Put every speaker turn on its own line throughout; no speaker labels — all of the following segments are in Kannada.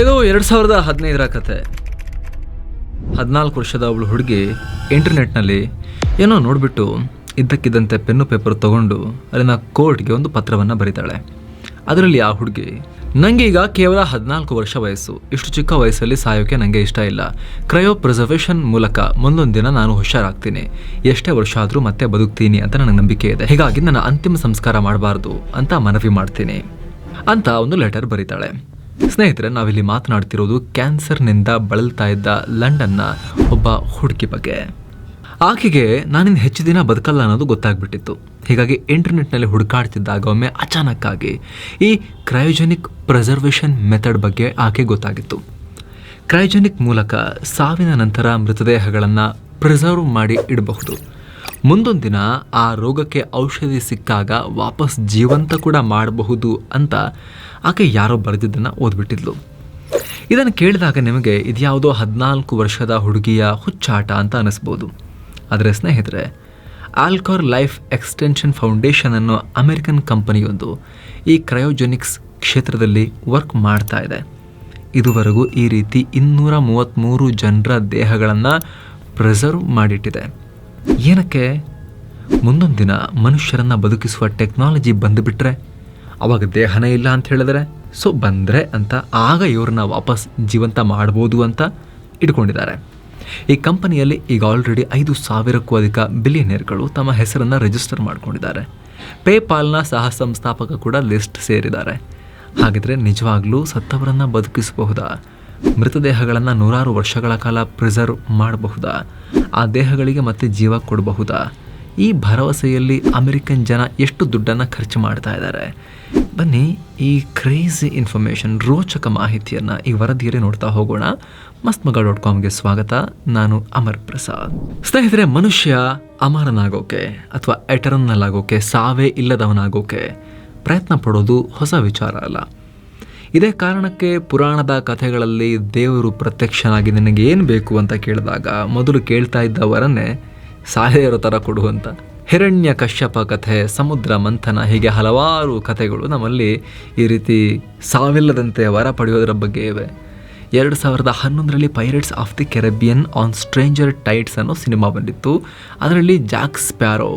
ಇದು ಎರಡು ಸಾವಿರದ ಹದಿನೈದರ ಕತೆ. ಹದಿನಾಲ್ಕು ವರ್ಷದ ಅವಳು ಹುಡುಗಿ ಇಂಟರ್ನೆಟ್ನಲ್ಲಿ ಏನೋ ನೋಡಿಬಿಟ್ಟು ಇದ್ದಕ್ಕಿದ್ದಂತೆ ಪೆನ್ನು ಪೇಪರ್ ತಗೊಂಡು ಅಲ್ಲಿನ ಕೋರ್ಟ್ಗೆ ಒಂದು ಪತ್ರವನ್ನು ಬರೀತಾಳೆ. ಅದರಲ್ಲಿ ಆ ಹುಡುಗಿ ನನಗೆ ಈಗ ಕೇವಲ ಹದಿನಾಲ್ಕು ವರ್ಷ ವಯಸ್ಸು. ಇಷ್ಟು ಚಿಕ್ಕ ವಯಸ್ಸಲ್ಲಿ ಸಾಯೋಕೆ ನನಗೆ ಇಷ್ಟ ಇಲ್ಲ. ಕ್ರಯೋ ಪ್ರಿಸರ್ವೇಷನ್ ಮೂಲಕ ಮುಂದೊಂದು ದಿನ ನಾನು ಹುಷಾರಾಗ್ತೀನಿ. ಎಷ್ಟೇ ವರ್ಷ ಆದರೂ ಮತ್ತೆ ಬದುಕ್ತೀನಿ ಅಂತ ನನಗೆ ನಂಬಿಕೆ ಇದೆ. ಹೀಗಾಗಿ ನನ್ನ ಅಂತಿಮ ಸಂಸ್ಕಾರ ಮಾಡಬಾರ್ದು ಅಂತ ಮನವಿ ಮಾಡ್ತೀನಿ. ಅಂತ ಒಂದು ಲೆಟರ್ ಬರೀತಾಳೆ. ಸ್ನೇಹಿತರೆ, ನಾವಿಲ್ಲಿ ಮಾತನಾಡ್ತಿರೋದು ಕ್ಯಾನ್ಸರ್ನಿಂದ ಬಳಲ್ತಾ ಇದ್ದ ಲಂಡನ್ನ ಒಬ್ಬ ಹುಡುಗಿ ಬಗ್ಗೆ. ಆಕೆಗೆ ನಾನಿನ್ನು ಹೆಚ್ಚು ದಿನ ಬದುಕಲ್ಲ ಅನ್ನೋದು ಗೊತ್ತಾಗ್ಬಿಟ್ಟಿತ್ತು. ಹೀಗಾಗಿ ಇಂಟರ್ನೆಟ್ನಲ್ಲಿ ಹುಡುಕಾಡ್ತಿದ್ದಾಗ ಒಮ್ಮೆ ಅಚಾನಕ್ಕಾಗಿ ಈ ಕ್ರಯೋಜೆನಿಕ್ ಪ್ರಿಸರ್ವೇಷನ್ ಮೆಥಡ್ ಬಗ್ಗೆ ಆಕೆ ಗೊತ್ತಾಗಿತ್ತು. ಕ್ರಯೋಜೆನಿಕ್ ಮೂಲಕ ಸಾವಿನ ನಂತರ ಮೃತದೇಹಗಳನ್ನು ಪ್ರಿಸರ್ವ್ ಮಾಡಿ ಇಡಬಹುದು. ಮುಂದೊಂದು ದಿನ ಆ ರೋಗಕ್ಕೆ ಔಷಧಿ ಸಿಕ್ಕಾಗ ವಾಪಸ್ ಜೀವಂತ ಕೂಡ ಮಾಡಬಹುದು ಅಂತ ಆಕೆ ಯಾರೋ ಬರೆದಿದ್ದನ್ನು ಓದ್ಬಿಟ್ಟಿದ್ಲು. ಇದನ್ನು ಕೇಳಿದಾಗ ನಿಮಗೆ ಇದ್ಯಾವುದೋ ಹದಿನಾಲ್ಕು ವರ್ಷದ ಹುಡುಗಿಯ ಹುಚ್ಚಾಟ ಅಂತ ಅನಿಸ್ಬೋದು. ಆದರೆ ಸ್ನೇಹಿತರೆ ಆಲ್ಕೋರ್ ಲೈಫ್ ಎಕ್ಸ್ಟೆನ್ಷನ್ ಫೌಂಡೇಶನ್ ಅನ್ನೋ ಅಮೆರಿಕನ್ ಕಂಪನಿಯೊಂದು ಈ ಕ್ರಯೋಜೆನಿಕ್ಸ್ ಕ್ಷೇತ್ರದಲ್ಲಿ ವರ್ಕ್ ಮಾಡ್ತಾ ಇದೆ. ಇದುವರೆಗೂ ಈ ರೀತಿ ಇನ್ನೂರ ಮೂವತ್ತ್ಮೂರು ಜನರ ದೇಹಗಳನ್ನು ಪ್ರಿಸರ್ವ್ ಮಾಡಿಟ್ಟಿದೆ. ಏನಕ್ಕೆ? ಮುಂದೊಂದು ದಿನ ಮನುಷ್ಯರನ್ನು ಬದುಕಿಸುವ ಟೆಕ್ನಾಲಜಿ ಬಂದುಬಿಟ್ರೆ ಅವಾಗ ದೇಹನೇ ಇಲ್ಲ ಅಂತ ಹೇಳಿದ್ರೆ ಸೊ ಬಂದರೆ ಅಂತ ಆಗ ಇವ್ರನ್ನ ವಾಪಸ್ ಜೀವಂತ ಮಾಡ್ಬೋದು ಅಂತ ಇಟ್ಕೊಂಡಿದ್ದಾರೆ. ಈ ಕಂಪನಿಯಲ್ಲಿ ಈಗ ಆಲ್ರೆಡಿ ಐದು ಸಾವಿರಕ್ಕೂ ಅಧಿಕ ಬಿಲಿಯನಿಯರ್ಗಳು ತಮ್ಮ ಹೆಸರನ್ನು ರಿಜಿಸ್ಟರ್ ಮಾಡ್ಕೊಂಡಿದ್ದಾರೆ. ಪೇಪಾಲ್ನ ಸಹ ಸಂಸ್ಥಾಪಕ ಕೂಡ ಲಿಸ್ಟ್ ಸೇರಿದ್ದಾರೆ. ಹಾಗಿದ್ರೆ ನಿಜವಾಗ್ಲೂ ಸತ್ತವರನ್ನು ಬದುಕಿಸಬಹುದಾ? ಮೃತದೇಹಗಳನ್ನು ನೂರಾರು ವರ್ಷಗಳ ಕಾಲ ಪ್ರಿಸರ್ವ್ ಮಾಡಬಹುದಾ? ಆ ದೇಹಗಳಿಗೆ ಮತ್ತೆ ಜೀವ ಕೊಡಬಹುದಾ? ಈ ಭರವಸೆಯಲ್ಲಿ ಅಮೆರಿಕನ್ ಜನ ಎಷ್ಟು ದುಡ್ಡನ್ನು ಖರ್ಚು ಮಾಡ್ತಾ ಇದ್ದಾರೆ? ಬನ್ನಿ ಈ ಕ್ರೇಜಿ ಇನ್ಫಾರ್ಮೇಷನ್ ರೋಚಕ ಮಾಹಿತಿಯನ್ನು ಈ ವರದಿಯಲ್ಲಿ ನೋಡ್ತಾ ಹೋಗೋಣ. ಮಸ್ತ್ ಮಗ ಡಾಟ್ ಕಾಮ್ಗೆ ಸ್ವಾಗತ. ನಾನು ಅಮರ್ ಪ್ರಸಾದ್. ಸ್ನೇಹಿತರೆ, ಮನುಷ್ಯ ಅಮರನಾಗೋಕೆ ಅಥವಾ ಎಟರ್ನಲ್ ಆಗೋಕೆ, ಸಾವೇ ಇಲ್ಲದವನಾಗೋಕೆ ಪ್ರಯತ್ನ ಪಡೋದು ಹೊಸ ವಿಚಾರ ಅಲ್ಲ. ಇದೇ ಕಾರಣಕ್ಕೆ ಪುರಾಣದ ಕಥೆಗಳಲ್ಲಿ ದೇವರು ಪ್ರತ್ಯಕ್ಷನಾಗಿ ನಿನಗೆ ಏನು ಬೇಕು ಅಂತ ಕೇಳಿದಾಗ ಮೊದಲು ಕೇಳ್ತಾ ಇದ್ದವರನ್ನೇ ಸಾಹೇರ ಥರ ಕೊಡುವಂತ. ಹಿರಣ್ಯ ಕಶ್ಯಪ ಕಥೆ, ಸಮುದ್ರ ಮಂಥನ, ಹೀಗೆ ಹಲವಾರು ಕಥೆಗಳು ನಮ್ಮಲ್ಲಿ ಈ ರೀತಿ ಸಾವಿಲ್ಲದಂತೆ ವರ ಪಡೆಯೋದರ ಬಗ್ಗೆ ಇವೆ. ಎರಡು ಸಾವಿರದ ಹನ್ನೊಂದರಲ್ಲಿ Pirates of the Caribbean on Stranger Tides ಅನ್ನೋ ಸಿನಿಮಾ ಬಂದಿತ್ತು. ಅದರಲ್ಲಿ ಜಾಕ್ ಸ್ಪ್ಯಾರೋ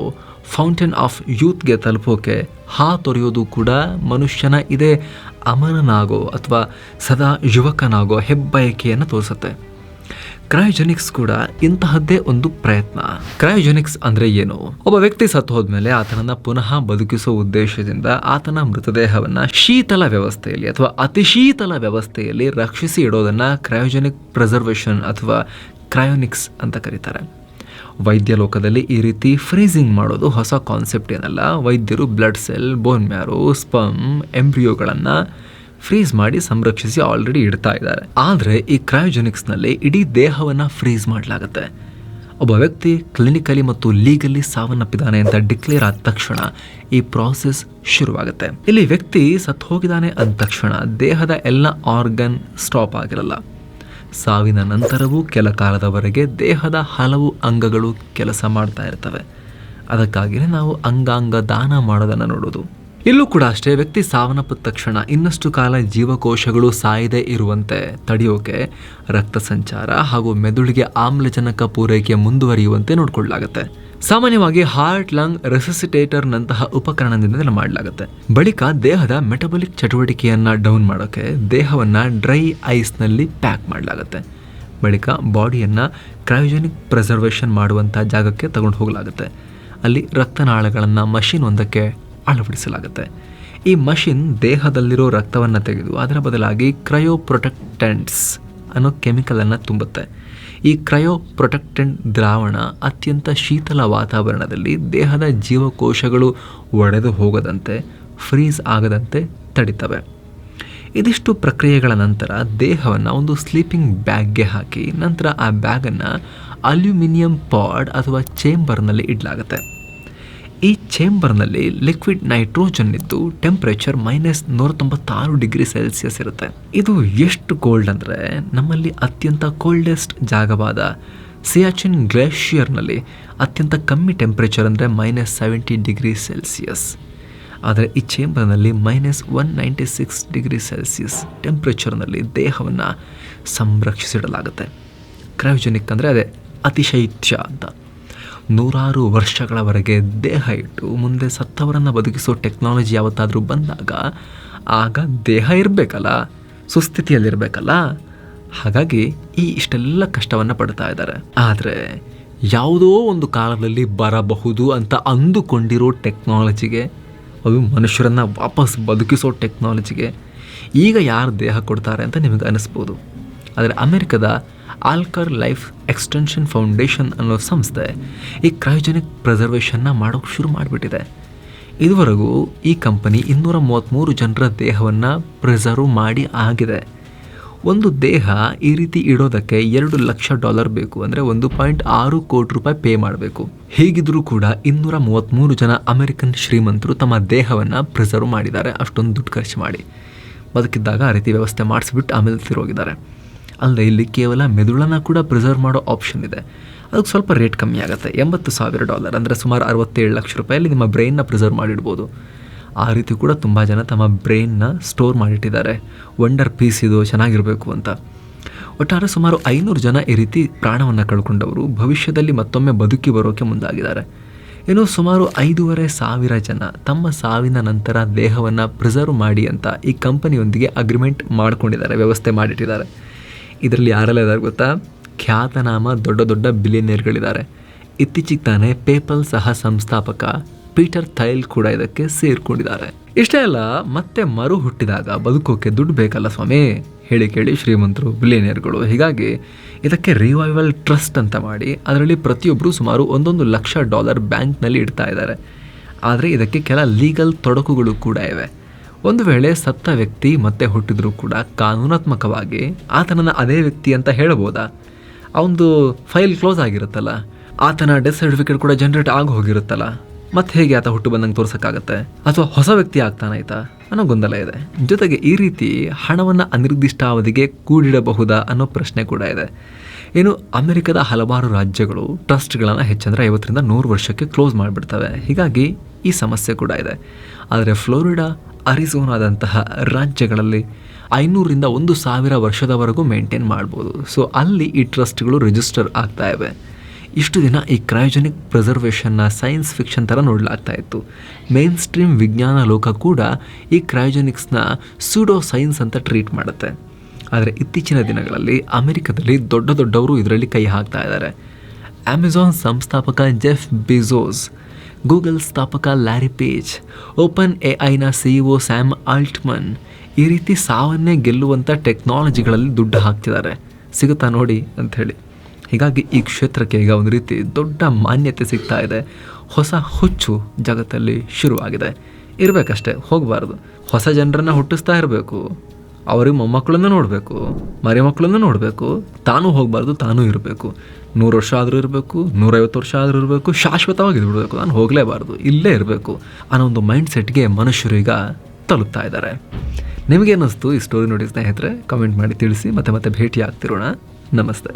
ಫೌಂಟೇನ್ ಆಫ್ ಯೂತ್ಗೆ ತಲುಪೋಕೆ ಹಾ ತೊರೆಯೋದು ಕೂಡ ಮನುಷ್ಯನ ಇದೇ ಅಮರನಾಗೋ ಅಥವಾ ಸದಾ ಯುವಕನಾಗೋ ಹೆಬ್ಬಯಕೆಯನ್ನು ತೋರಿಸುತ್ತೆ. ಕ್ರಯೋಜೆನಿಕ್ಸ್ ಕೂಡ ಇಂತಹದ್ದೇ ಒಂದು ಪ್ರಯತ್ನ. ಕ್ರಯೋಜೆನಿಕ್ಸ್ ಅಂದರೆ ಏನು? ಒಬ್ಬ ವ್ಯಕ್ತಿ ಸತ್ತು ಹೋದ್ಮೇಲೆ ಆತನನ್ನು ಪುನಃ ಬದುಕಿಸುವ ಉದ್ದೇಶದಿಂದ ಆತನ ಮೃತದೇಹವನ್ನು ಶೀತಲ ವ್ಯವಸ್ಥೆಯಲ್ಲಿ ಅಥವಾ ಅತಿ ಶೀತಲ ವ್ಯವಸ್ಥೆಯಲ್ಲಿ ರಕ್ಷಿಸಿ ಇಡೋದನ್ನು ಕ್ರಯೋಜೆನಿಕ್ ಪ್ರಿಸರ್ವೇಷನ್ ಅಥವಾ ಕ್ರಯೋನಿಕ್ಸ್ ಅಂತ ಕರೀತಾರೆ. ವೈದ್ಯ ಲೋಕದಲ್ಲಿ ಈ ರೀತಿ ಫ್ರೀಸಿಂಗ್ ಮಾಡೋದು ಹೊಸ ಕಾನ್ಸೆಪ್ಟ್ ಏನಲ್ಲ? ವೈದ್ಯರು blood cell bone marrow sperm ಎಂಬ್ರಿಯೋಗಳನ್ನು freeze ಮಾಡಿ ಸಂರಕ್ಷಿಸಿ ಆಲ್ರೆಡಿ ಇಡ್ತಾ ಇದ್ದಾರೆ. ಆದರೆ ಈ ಕ್ರಯೋಜೆನಿಕ್ಸ್ನಲ್ಲಿ ಇಡೀ ದೇಹವನ್ನು ಫ್ರೀಸ್ ಮಾಡಲಾಗುತ್ತೆ. ಒಬ್ಬ ವ್ಯಕ್ತಿ ಕ್ಲಿನಿಕಲಿ ಮತ್ತು ಲೀಗಲಿ ಸಾವನ್ನಪ್ಪಿದ್ದಾನೆ ಅಂತ ಡಿಕ್ಲೇರ್ ಆದ ತಕ್ಷಣ ಈ ಪ್ರಾಸೆಸ್ ಶುರುವಾಗುತ್ತೆ. ಇಲ್ಲಿ ವ್ಯಕ್ತಿ ಸತ್ತು ಹೋಗಿದ್ದಾನೆ ಅಂದ ತಕ್ಷಣ ದೇಹದ ಎಲ್ಲ ಆರ್ಗನ್ ಸ್ಟಾಪ್ ಆಗಿರಲ್ಲ. ಸಾವಿನ ನಂತರವೂ ಕೆಲ ಕಾಲದವರೆಗೆ ದೇಹದ ಹಲವು ಅಂಗಗಳು ಕೆಲಸ ಮಾಡ್ತಾ ಇರ್ತವೆ. ಅದಕ್ಕಾಗಿಯೇ ನಾವು ಅಂಗಾಂಗ ದಾನ ಮಾಡೋದನ್ನು ನೋಡೋದು ಇಲ್ಲೂ ಕೂಡ ಅಷ್ಟೇ, ವ್ಯಕ್ತಿ ಸಾವನ್ನಪ್ಪಿದ ತಕ್ಷಣ ಇನ್ನಷ್ಟು ಕಾಲ ಜೀವಕೋಶಗಳು ಸಾಯದೇ ಇರುವಂತೆ ತಡೆಯೋಕೆ ರಕ್ತ ಸಂಚಾರ ಹಾಗೂ ಮೆದುಳಿಗೆ ಆಮ್ಲಜನಕ ಪೂರೈಕೆ ಮುಂದುವರಿಯುವಂತೆ ನೋಡಿಕೊಳ್ಳಲಾಗುತ್ತೆ. ಸಾಮಾನ್ಯವಾಗಿ ಹಾರ್ಟ್, ಲಂಗ್ ರೆಸಿಸಿಟೇಟರ್ನಂತಹ ಉಪಕರಣದಿಂದ ಮಾಡಲಾಗುತ್ತೆ. ಬಳಿಕ ದೇಹದ ಮೆಟಬಲಿಕ್ ಚಟುವಟಿಕೆಯನ್ನು ಡೌನ್ ಮಾಡೋಕ್ಕೆ ದೇಹವನ್ನು ಡ್ರೈ ಐಸ್ನಲ್ಲಿ ಪ್ಯಾಕ್ ಮಾಡಲಾಗುತ್ತೆ. ಬಳಿಕ ಬಾಡಿಯನ್ನು ಕ್ರಯೋಜೆನಿಕ್ ಪ್ರಿಸರ್ವೇಷನ್ ಮಾಡುವಂಥ ಜಾಗಕ್ಕೆ ತಗೊಂಡು ಹೋಗಲಾಗುತ್ತೆ. ಅಲ್ಲಿ ರಕ್ತನಾಳಗಳನ್ನು ಮಷಿನ್ ಒಂದಕ್ಕೆ ಅಳವಡಿಸಲಾಗುತ್ತೆ. ಈ ಮಷಿನ್ ದೇಹದಲ್ಲಿರೋ ರಕ್ತವನ್ನು ತೆಗೆದು ಅದರ ಬದಲಾಗಿ ಕ್ರಯೋ ಪ್ರೊಟೆಕ್ಟೆಂಟ್ಸ್ ಅನ್ನೋ ಕೆಮಿಕಲನ್ನು ತುಂಬುತ್ತೆ. ಈ ಕ್ರಯೋ ಪ್ರೊಟೆಕ್ಟೆಂಟ್ ದ್ರಾವಣ ಅತ್ಯಂತ ಶೀತಲ ವಾತಾವರಣದಲ್ಲಿ ದೇಹದ ಜೀವಕೋಶಗಳು ಒಡೆದು ಹೋಗದಂತೆ ಫ್ರೀಸ್ ಆಗದಂತೆ ತಡಿತವೆ. ಇದಿಷ್ಟು ಪ್ರಕ್ರಿಯೆಗಳ ನಂತರ ದೇಹವನ್ನು ಒಂದು ಸ್ಲೀಪಿಂಗ್ ಬ್ಯಾಗ್ಗೆ ಹಾಕಿ, ನಂತರ ಆ ಬ್ಯಾಗನ್ನು ಅಲ್ಯೂಮಿನಿಯಂ ಪಾಡ್ ಅಥವಾ ಚೇಂಬರ್ನಲ್ಲಿ ಇಡಲಾಗುತ್ತೆ. ಈ ಚೇಂಬರ್ನಲ್ಲಿ ಲಿಕ್ವಿಡ್ ನೈಟ್ರೋಜನ್ ಇದ್ದು ಟೆಂಪರೇಚರ್ ಮೈನಸ್ ನೂರ ತೊಂಬತ್ತಾರು ಡಿಗ್ರಿ ಸೆಲ್ಸಿಯಸ್ ಇರುತ್ತೆ. ಇದು ಎಷ್ಟು ಕೋಲ್ಡ್ ಅಂದರೆ ನಮ್ಮಲ್ಲಿ ಅತ್ಯಂತ ಕೋಲ್ಡೆಸ್ಟ್ ಜಾಗವಾದ ಸಿಯಾಚಿನ್ ಗ್ಲೇಷಿಯರ್ನಲ್ಲಿ ಅತ್ಯಂತ ಕಮ್ಮಿ ಟೆಂಪರೇಚರ್ ಅಂದರೆ ಮೈನಸ್ ಸೆವೆಂಟಿ ಡಿಗ್ರಿ ಸೆಲ್ಸಿಯಸ್. ಆದರೆ ಈ ಚೇಂಬರ್ನಲ್ಲಿ minus one ninety six degree Celsius ಟೆಂಪ್ರೇಚರ್ನಲ್ಲಿ ದೇಹವನ್ನು ಸಂರಕ್ಷಿಸಿಡಲಾಗುತ್ತೆ. ಕ್ರಯೋಜೆನಿಕ್ ಅಂದರೆ ಅದೇ ಅತಿಶೈತ್ಯ ಅಂತ. ನೂರಾರು ವರ್ಷಗಳವರೆಗೆ ದೇಹ ಇಟ್ಟು ಮುಂದೆ ಸತ್ತವರನ್ನು ಬದುಕಿಸೋ ಟೆಕ್ನಾಲಜಿ ಯಾವತ್ತಾದರೂ ಬಂದಾಗ ಆಗ ದೇಹ ಇರಬೇಕಲ್ಲ, ಸುಸ್ಥಿತಿಯಲ್ಲಿರಬೇಕಲ್ಲ. ಹಾಗಾಗಿ ಈ ಇಷ್ಟೆಲ್ಲ ಕಷ್ಟವನ್ನು ಪಡ್ತಾ ಇದ್ದಾರೆ. ಆದರೆ ಯಾವುದೋ ಒಂದು ಕಾಲದಲ್ಲಿ ಬರಬಹುದು ಅಂತ ಅಂದುಕೊಂಡಿರೋ ಟೆಕ್ನಾಲಜಿಗೆ ಅದು ಮನುಷ್ಯರನ್ನು ವಾಪಸ್ ಬದುಕಿಸೋ ಟೆಕ್ನಾಲಜಿಗೆ ಈಗ ಯಾರು ದೇಹ ಕೊಡ್ತಾರೆ ಅಂತ ನಿಮಗೆ ಅನಿಸ್ಬೋದು. ಆದರೆ ಅಮೆರಿಕದ ಆಲ್ಕರ್ ಲೈಫ್ ಎಕ್ಸ್ಟೆನ್ಷನ್ ಫೌಂಡೇಶನ್ ಅನ್ನೋ ಸಂಸ್ಥೆ ಈ ಕ್ರಯೋಜೆನಿಕ್ ಪ್ರಿಸರ್ವೇಷನ್ನ ಮಾಡೋಕ್ಕೆ ಶುರು ಮಾಡಿಬಿಟ್ಟಿದೆ. ಇದುವರೆಗೂ ಈ ಕಂಪನಿ ಇನ್ನೂರ ಮೂವತ್ತ್ಮೂರು ಜನರ ದೇಹವನ್ನು ಪ್ರಿಸರ್ವ್ ಮಾಡಿ ಆಗಿದೆ. ಒಂದು ದೇಹ ಈ ರೀತಿ ಇಡೋದಕ್ಕೆ ಎರಡು ಲಕ್ಷ ಡಾಲರ್ ಬೇಕು ಅಂದರೆ ಒಂದು ಪಾಯಿಂಟ್ ಆರು ಕೋಟಿ ರೂಪಾಯಿ ಪೇ ಮಾಡಬೇಕು. ಹೀಗಿದ್ರೂ ಕೂಡ ಇನ್ನೂರ ಮೂವತ್ತ್ಮೂರು ಜನ ಅಮೆರಿಕನ್ ಶ್ರೀಮಂತರು ತಮ್ಮ ದೇಹವನ್ನು ಪ್ರಿಸರ್ವ್ ಮಾಡಿದ್ದಾರೆ. ಅಷ್ಟೊಂದು ದುಡ್ಡು ಖರ್ಚು ಮಾಡಿ. ಬದುಕಿದ್ದಾಗ ಆ ರೀತಿ ವ್ಯವಸ್ಥೆ ಮಾಡಿಸ್ಬಿಟ್ಟು ಆಮೇಲೆ ತಿರೋಗಿದ್ದಾರೆ. ಅಲ್ಲದೆ ಇಲ್ಲಿ ಕೇವಲ ಮೆದುಳನ್ನು ಕೂಡ ಪ್ರಿಸರ್ವ್ ಮಾಡೋ ಆಪ್ಷನ್ ಇದೆ. ಅದಕ್ಕೆ ಸ್ವಲ್ಪ ರೇಟ್ ಕಮ್ಮಿ ಆಗುತ್ತೆ. ಎಂಬತ್ತು ಸಾವಿರ ಡಾಲರ್ ಅಂದರೆ ಸುಮಾರು ಅರವತ್ತೇಳು ಲಕ್ಷ ರೂಪಾಯಲ್ಲಿ ನಿಮ್ಮ ಬ್ರೈನ್ನ ಪ್ರಿಸರ್ವ್ ಮಾಡಿಡ್ಬೋದು. ಆ ರೀತಿ ಕೂಡ ತುಂಬ ಜನ ತಮ್ಮ ಬ್ರೈನ್ನ ಸ್ಟೋರ್ ಮಾಡಿಟ್ಟಿದ್ದಾರೆ. ವಂಡರ್ ಪೀಸ್ ಇದು ಚೆನ್ನಾಗಿರಬೇಕು ಅಂತ. ಒಟ್ಟಾರೆ ಸುಮಾರು ಐನೂರು ಜನ ಈ ರೀತಿ ಪ್ರಾಣವನ್ನು ಕಳ್ಕೊಂಡವರು. ಭವಿಷ್ಯದಲ್ಲಿ ಮತ್ತೊಮ್ಮೆ ಬದುಕಿ ಬರೋಕೆ ಮುಂದಾಗಿದ್ದಾರೆ. ಇನ್ನು ಸುಮಾರು ಐದೂವರೆ ಸಾವಿರ ಜನ ತಮ್ಮ ಸಾವಿನ ನಂತರ ದೇಹವನ್ನು ಪ್ರಿಸರ್ವ್ ಮಾಡಿ ಅಂತ ಈ ಕಂಪನಿಯೊಂದಿಗೆ ಅಗ್ರಿಮೆಂಟ್ ಮಾಡ್ಕೊಂಡಿದ್ದಾರೆ, ವ್ಯವಸ್ಥೆ ಮಾಡಿಟ್ಟಿದ್ದಾರೆ. ಇದರಲ್ಲಿ ಯಾರೆಲ್ಲ ಇದ್ದಾರೆ ಗೊತ್ತಾ? ಖ್ಯಾತನಾಮ ದೊಡ್ಡ ದೊಡ್ಡ ಬಿಲಿಯನಿಯರ್ಗಳಿದ್ದಾರೆ ಇತ್ತೀಚೆಗೆ ತಾನೇ ಪೇಪಲ್ ಸಹ ಸಂಸ್ಥಾಪಕ ಪೀಟರ್ ಥೈಲ್ ಕೂಡ ಇದಕ್ಕೆ ಸೇರ್ಕೊಂಡಿದ್ದಾರೆ. ಇಷ್ಟೇ ಅಲ್ಲ, ಮತ್ತೆ ಮರು ಹುಟ್ಟಿದಾಗ ಬದುಕೋಕೆ ದುಡ್ಡು ಬೇಕಲ್ಲ ಸ್ವಾಮಿ? ಹೇಳಿ ಕೇಳಿ ಶ್ರೀಮಂತರು ಬಿಲಿಯನಿಯರ್ಗಳು ಹೀಗಾಗಿ ಇದಕ್ಕೆ ರಿವೈವಲ್ ಟ್ರಸ್ಟ್ ಅಂತ ಮಾಡಿ ಅದರಲ್ಲಿ ಪ್ರತಿಯೊಬ್ಬರು ಸುಮಾರು ಒಂದೊಂದು ಲಕ್ಷ ಡಾಲರ್ ಬ್ಯಾಂಕ್ನಲ್ಲಿ ಇಡ್ತಾ ಇದ್ದಾರೆ. ಆದರೆ ಇದಕ್ಕೆ ಕೆಲ ಲೀಗಲ್ ತೊಡಕುಗಳು ಕೂಡ ಇವೆ. ಒಂದು ವೇಳೆ ಸತ್ತ ವ್ಯಕ್ತಿ ಮತ್ತೆ ಹುಟ್ಟಿದ್ರೂ ಕೂಡ ಕಾನೂನಾತ್ಮಕವಾಗಿ ಆತನನ್ನು ಅದೇ ವ್ಯಕ್ತಿ ಅಂತ ಹೇಳ್ಬೋದಾ ಅವನದು ಫೈಲ್ ಕ್ಲೋಸ್ ಆಗಿರುತ್ತಲ್ಲ, ಆತನ ಡೆತ್ ಸರ್ಟಿಫಿಕೇಟ್ ಕೂಡ ಜನರೇಟ್ ಆಗಿ ಹೋಗಿರುತ್ತಲ್ಲ, ಮತ್ತೆ ಹೇಗೆ ಆತ ಹುಟ್ಟು ಬಂದಂಗೆ ತೋರ್ಸೋಕ್ಕಾಗತ್ತೆ? ಅಥವಾ ಹೊಸ ವ್ಯಕ್ತಿ ಆಗ್ತಾನಾಯ್ತಾ ಅನ್ನೋ ಗೊಂದಲ ಇದೆ. ಜೊತೆಗೆ ಈ ರೀತಿ ಹಣವನ್ನು ಅನಿರ್ದಿಷ್ಟಾವಧಿಗೆ ಕೂಡಿಡಬಹುದಾ ಅನ್ನೋ ಪ್ರಶ್ನೆ ಕೂಡ ಇದೆ. ಏನು ಅಮೆರಿಕದ ಹಲವಾರು ರಾಜ್ಯಗಳು ಟ್ರಸ್ಟ್ಗಳನ್ನು ಹೆಚ್ಚಂದ್ರೆ ಐವತ್ತರಿಂದ ನೂರು ವರ್ಷಕ್ಕೆ ಕ್ಲೋಸ್ ಮಾಡಿಬಿಡ್ತವೆ. ಹೀಗಾಗಿ ಈ ಸಮಸ್ಯೆ ಕೂಡ ಇದೆ. ಆದರೆ ಫ್ಲೋರಿಡಾ ಅರಿಜೋನಾದಂತಹ ರಾಜ್ಯಗಳಲ್ಲಿ ಐನೂರಿಂದ ಒಂದು ಸಾವಿರ ವರ್ಷದವರೆಗೂ ಮೇಂಟೈನ್ ಮಾಡ್ಬೋದು. ಸೊ ಅಲ್ಲಿ ಈ ಟ್ರಸ್ಟ್ಗಳು ರಿಜಿಸ್ಟರ್ ಆಗ್ತಾ ಇವೆ. ಇಷ್ಟು ದಿನ ಈ ಕ್ರಯೋಜೆನಿಕ್ ಪ್ರಿಸರ್ವೇಷನ್ನ ಸೈನ್ಸ್ ಫಿಕ್ಷನ್ ಥರ ನೋಡಲಾಗ್ತಾ ಇತ್ತು. ಮೇನ್ ಸ್ಟ್ರೀಮ್ ವಿಜ್ಞಾನ ಲೋಕ ಕೂಡ ಈ ಕ್ರಯೋಜೆನಿಕ್ಸ್ನ ಸೂಡೋ ಸೈನ್ಸ್ ಅಂತ ಟ್ರೀಟ್ ಮಾಡುತ್ತೆ. ಆದರೆ ಇತ್ತೀಚಿನ ದಿನಗಳಲ್ಲಿ ಅಮೆರಿಕದಲ್ಲಿ ದೊಡ್ಡ ದೊಡ್ಡವರು ಇದರಲ್ಲಿ ಕೈ ಹಾಕ್ತಾ ಇದ್ದಾರೆ. ಅಮೆಝಾನ್ ಸಂಸ್ಥಾಪಕ ಜೆಫ್ ಬಿಜೋಸ್ ಗೂಗಲ್ ಸ್ಥಾಪಕ ಲ್ಯಾರಿ ಪೇಜ್ ಓಪನ್ ಎ ಐನ ಸಿಇಒ ಸ್ಯಾಮ್ ಆಲ್ಟ್ಮನ್ ಈ ರೀತಿ ಸಾವನ್ನೇ ಗೆಲ್ಲುವಂಥ ಟೆಕ್ನಾಲಜಿಗಳಲ್ಲಿ ದುಡ್ಡು ಹಾಕ್ತಿದ್ದಾರೆ. ಸಿಗುತ್ತಾ ನೋಡಿ ಅಂಥೇಳಿ ಹೀಗಾಗಿ ಈ ಕ್ಷೇತ್ರಕ್ಕೆ ಈಗ ಒಂದು ರೀತಿ ದೊಡ್ಡ ಮಾನ್ಯತೆ ಸಿಗ್ತಾ ಇದೆ. ಹೊಸ ಹುಚ್ಚು ಜಗತ್ತಲ್ಲಿ ಶುರುವಾಗಿದೆ. ಇರಬೇಕಷ್ಟೇ, ಹೋಗಬಾರ್ದು. ಹೊಸ ಜನರನ್ನು ಹುಟ್ಟಿಸ್ತಾ ಇರಬೇಕು. ಅವ್ರಿಗೆ ಮೊಮ್ಮಕ್ಕಳನ್ನು ನೋಡಬೇಕು. ಮರಿ ಮಕ್ಕಳನ್ನು ನೋಡಬೇಕು. ತಾನೂ ಹೋಗಬಾರ್ದು, ತಾನೂ ಇರಬೇಕು. ನೂರು ವರ್ಷ ಆದರೂ ಇರಬೇಕು, ನೂರೈವತ್ತು ವರ್ಷ ಆದರೂ ಇರಬೇಕು, ಶಾಶ್ವತವಾಗಿ ಇದ್ಬಿಡಬೇಕು ನಾನು ಹೋಗಲೇಬಾರ್ದು, ಇಲ್ಲೇ ಇರಬೇಕು ಅನ್ನೋ ಒಂದು ಮೈಂಡ್ ಸೆಟ್ಗೆ ಮನುಷ್ಯರು ಈಗ ತಲುಪ್ತಾ ಇದ್ದಾರೆ. ನಿಮಗೇನಿಸ್ತು ಈ ಸ್ಟೋರಿ ನೋಡಿ ಸ್ನೇಹಿತರೆ? ಕಮೆಂಟ್ ಮಾಡಿ ತಿಳಿಸಿ, ಮತ್ತೆ ಮತ್ತೆ ಭೇಟಿ ಆಗ್ತಿರೋಣ ನಮಸ್ತೆ.